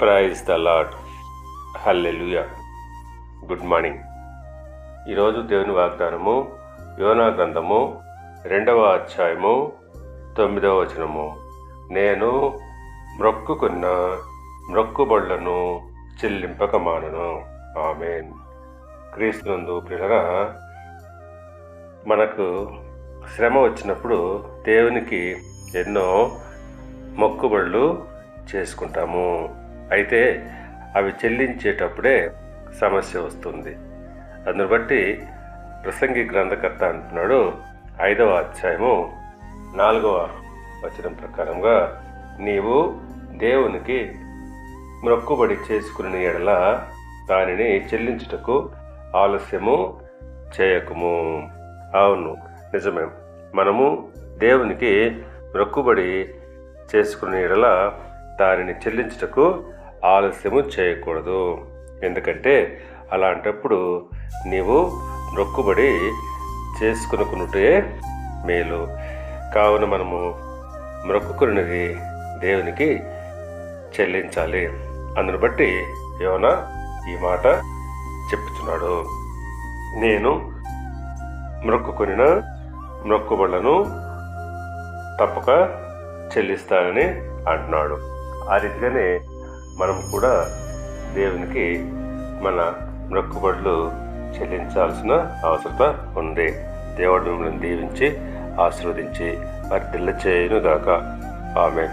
Praise the lord hallelujah. Good morning. ఈరోజు దేవుని వాగ్దానము యోనా గ్రంథము రెండవ అధ్యాయము తొమ్మిదవ వచనము. నేను మ్రొక్కుకున్న మ్రొక్కుబడులను చెల్లింపక మానను ఆమెన్. క్రీస్తునందు పిల్లరా మనకు శ్రమ వచ్చినప్పుడు దేవునికి ఎన్నో మొక్కుబడులు చేసుకుంటాము. అయితే అవి చెల్లించేటప్పుడే సమస్య వస్తుంది. అందును బట్టి ప్రసంగి గ్రంథకర్త అంటున్నాడు ఐదవ అధ్యాయము నాలుగవ వచనం ప్రకారంగా నీవు దేవునికి మొక్కుబడి చేసుకుని ఎడల దానిని చెల్లించుటకు ఆలస్యము చేయకము. అవును నిజమే. మనము దేవునికి మొక్కుబడి చేసుకునే ఎడల దానిని చెల్లించుటకు ఆలస్యము చేయకూడదు. ఎందుకంటే అలాంటప్పుడు నీవు నొక్కుబడి చేసుకునుకున్నటే మేలు. కావున మనము మొక్కుకున్నది దేవునికి చెల్లించాలి. అందును బట్టి యోన ఈ మాట చెప్పుచున్నాడు. నేను మొక్కుకొనిన మొక్కుబడులను తప్పక చెల్లిస్తానని అంటున్నాడు. ఆ రీతిగానే మనం కూడా దేవునికి మన మొక్కుబడులు చెల్లించాల్సిన అవసరత ఉంది. దేవుడు మిమ్మల్ని దీవించి ఆశీర్వదించి వర్ధిల్ల చేయనుగాక. ఆమె